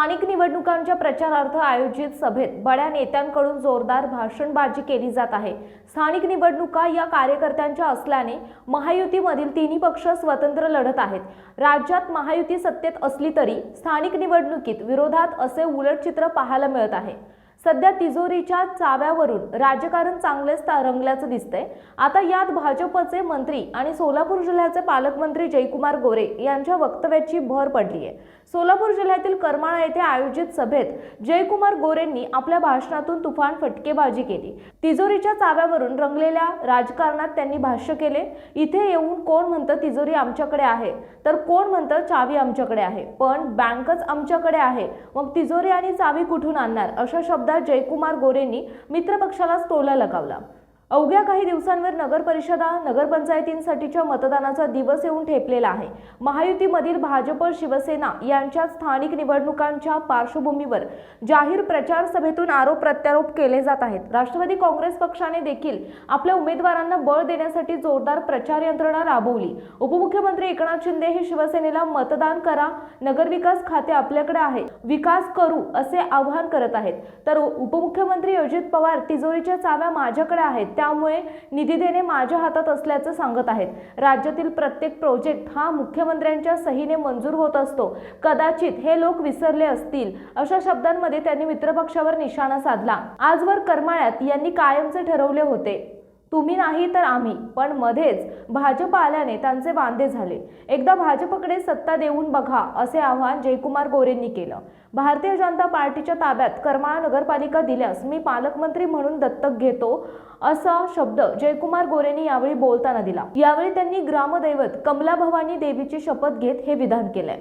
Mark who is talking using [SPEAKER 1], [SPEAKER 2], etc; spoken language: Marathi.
[SPEAKER 1] स्थानिक निवडणुकांच्या प्रचारार्थ आयोजित सभेत बड्या नेत्यांकडून जोरदार भाषणबाजी केली जात आहे. स्थानिक निवडणुका या कार्यकर्त्यांच्या असल्याने महायुतीमधील तिन्ही पक्ष स्वतंत्र लढत आहेत. राज्यात महायुती सत्तेत असली तरी स्थानिक निवडणुकीत विरोधात असे उलट चित्र पाहायला मिळत आहे. सध्या तिजोरीच्या चाव्यावरून राजकारण चांगलेच ता- रंगल्याचं दिसतंय. आता यात भाजपचे मंत्री आणि सोलापूर जिल्ह्याचे पालकमंत्री जयकुमार गोरे यांच्या वक्तव्याची भर पडली आहे सोलापूर जिल्ह्यातील करमाळा येथे आयोजित सभेत जयकुमार गोरेंनी आपल्या भाषणातून तुफान फटकेबाजी केली. तिजोरीच्या चाव्यावरून रंगलेल्या राजकारणात त्यांनी भाष्य केले इथे येऊन कोण म्हणतं तिजोरी आमच्याकडे आहे? तर कोण म्हणतं चावी आमच्याकडे आहे? पण बँकच आमच्याकडे आहे. मग तिजोरी आणि चावी कुठून आणणार? अशा शब्द आमदार जयकुमार गोरेंनी मित्रपक्षालाच टोला लगावला. अवघ्या काही दिवसांवर नगर परिषदा नगरपंचायतींसाठीच्या मतदानाचा दिवस येऊन ठेपलेला आहे. महायुतीमधील भाजप शिवसेना यांच्या स्थानिक निवडणुकांच्या पार्श्वभूमीवर जाहीर प्रचार सभेतून आरोप प्रत्यारोप केले जात आहेत. राष्ट्रवादी काँग्रेस पक्षाने देखील आपल्या उमेदवारांना बळ देण्यासाठी जोरदार प्रचार यंत्रणा राबवली. उपमुख्यमंत्री एकनाथ शिंदे हे शिवसेनेला मतदान करा नगरविकास खाते आपल्याकडे आहे विकास करू असे आवाहन करत आहेत. तर उपमुख्यमंत्री अजित पवार तिजोरीच्या चाव्या माझ्याकडे आहेत त्यामुळे निधी देणे माझ्या हातात असल्याचं सांगत आहेत. राज्यातील प्रत्येक प्रोजेक्ट हा मुख्यमंत्र्यांच्या सहीने मंजूर होत असतो. कदाचित हे लोक विसरले असतील अशा शब्दांमध्ये त्यांनी मित्रपक्षावर निशाणा साधला. आजवर करमाळ्यात यांनी कायमचे ठरवले होते. तुम्ही नाही तर आम्ही. पण मध्येच भाजप आल्याने त्यांचे वांदे झाले. एकदा भाजपकडे सत्ता देऊन बघा असे आवाहन जयकुमार गोरेंनी केलं. भारतीय जनता पार्टीच्या ताब्यात करमाळा नगरपालिका दिल्यास मी पालकमंत्री म्हणून दत्तक घेतो असा शब्द जयकुमार गोरेंनी यावेळी बोलताना दिला. यावेळी त्यांनी ग्रामदैवत कमला भवानी देवीची शपथ घेत हे विधान केलंय.